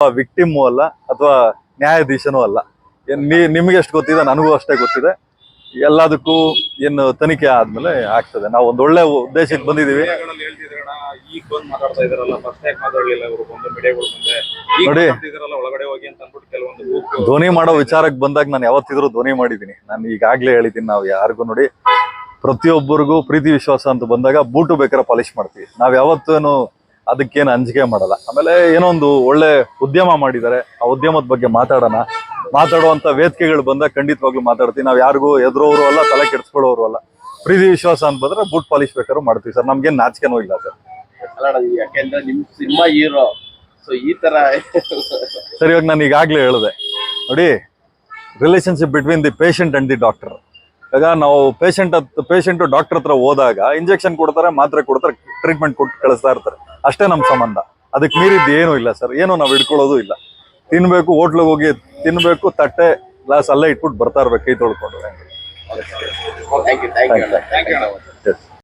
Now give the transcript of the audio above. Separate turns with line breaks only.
Victim ಅಲ್ಲ ಅಥವಾ ನ್ಯಾಯಾಧೀಶನೂ ಅಲ್ಲ. ನಿಮಗೆ ಎಷ್ಟು ಗೊತ್ತಿದೆ ನನಗೂ ಅಷ್ಟೇ ಗೊತ್ತಿದೆ. ಎಲ್ಲದಕ್ಕೂ ಏನು ತನಿಖೆ ಆದ್ಮೇಲೆ ಆಗ್ತದೆ. ನಾವು ಒಂದ್ ಒಳ್ಳೆ ಉದ್ದೇಶಕ್ಕೆ ಬಂದಿದೀವಿ
ಮೀಡಿಯಾಗಳಲ್ಲಿ ಹೇಳ್ತಿದ್ರಣ್ಣ ಈಗ ಮಾತಾಡ್ತಾ ಇದಾರಲ್ಲ ಫಸ್ಟ್ ಯಾಕೆ ಮಾತಾಡ್ಲಿಲ್ಲ ಇವರು ಬಂದು ಮೀಡಿಯಾಗಳು ಮುಂದೆ. ಈಗ
ನೋಡಿ. ಧ್ವನಿ ಮಾಡೋ ವಿಚಾರಕ್ಕೆ ಬಂದಾಗ ನಾನು ಯಾವತ್ತಿದ್ರು ಧ್ವನಿ ಮಾಡಿದ್ದೀನಿ. ನಾನು ಈಗಾಗ್ಲೇ ಹೇಳಿದ್ದೀನಿ ನಾವು ಯಾರಿಗೂ ನೋಡಿ ಪ್ರತಿಯೊಬ್ಬರಿಗೂ ಪ್ರೀತಿ ವಿಶ್ವಾಸ ಅಂತ ಬಂದಾಗ ಬೂಟು ಬೇಕಾದ್ರೆ ಪಾಲಿಶ್ ಮಾಡ್ತೀವಿ. ನಾವ್ ಯಾವತ್ತೂ ಅದಕ್ಕೇನು ಅಂಜಿಕೆ ಮಾಡಲ್ಲ. ಆಮೇಲೆ ಏನೋ ಒಂದು ಒಳ್ಳೆ ಉದ್ಯಮ ಮಾಡಿದ್ದಾರೆ. ಆ ಉದ್ಯಮದ ಬಗ್ಗೆ ಮಾತಾಡೋಣ. ಮಾತಾಡುವಂತ ವೇದಿಕೆಗಳು ಬಂದಾಗ ಖಂಡಿತವಾಗ್ಲೂ ಮಾತಾಡ್ತೀವಿ. ನಾವು ಯಾರಿಗೂ ಎದುರೋರು ಅಲ್ಲ ತಲೆ ಕೆಡಿಸ್ಕೊಳ್ಳೋರು ಅಲ್ಲ. ಪ್ರೀತಿ ವಿಶ್ವಾಸ ಅಂತ ಬಂದ್ರೆ ಬೂಟ್ ಪಾಲಿಶ್ ಬೇಕಾದ್ರೂ ಮಾಡ್ತೀವಿ ಸರ್. ನಮ್ಗೇನು ನಾಚಿಕೆನೂ ಇಲ್ಲ ಸರ್.
ಅಲ್ಲ ಯಾಕೆಂದ್ರೆ ನಿಮ್ ಸಿನಿಮಾ ಹೀರೋ. ಸೊ ಈ ತರ.
ಸರಿ ಇವಾಗ ನಾನು ಈಗಾಗಲೇ ಹೇಳಿದೆ. ನೋಡಿ relationship between the patient and the doctor ಈಗ ನಾವು ಪೇಷಂಟ್ ಪೇಷಂಟ್ ಡಾಕ್ಟರ್ ಹತ್ರ ಹೋದಾಗ ಇಂಜೆಕ್ಷನ್ ಕೊಡ್ತಾರೆ ಮಾತ್ರೆ ಕೊಡ್ತಾರೆ ಟ್ರೀಟ್ಮೆಂಟ್ ಕೊಟ್ಟು ಕಳಿಸ್ತಾ ಇರ್ತಾರೆ. ಅಷ್ಟೇ ನಮ್ಮ ಸಂಬಂಧ. ಅದಕ್ಕೆ ಮೀರಿದ್ದು ಏನೂ ಇಲ್ಲ ಸರ್. ಏನು ನಾವು ಹಿಡ್ಕೊಳ್ಳೋದು ಇಲ್ಲ. ತಿನ್ಬೇಕು ಹೋಟ್ಲಿಗೆ ಹೋಗಿ ತಿನ್ಬೇಕು ತಟ್ಟೆ ಗ್ಲಾಸ್ ಅಲ್ಲೇ ಇಟ್ಬಿಟ್ಟು ಬರ್ತಾ ಇರ್ಬೇಕು ಕೈ ತೊಳ್ಕೊಂಡು.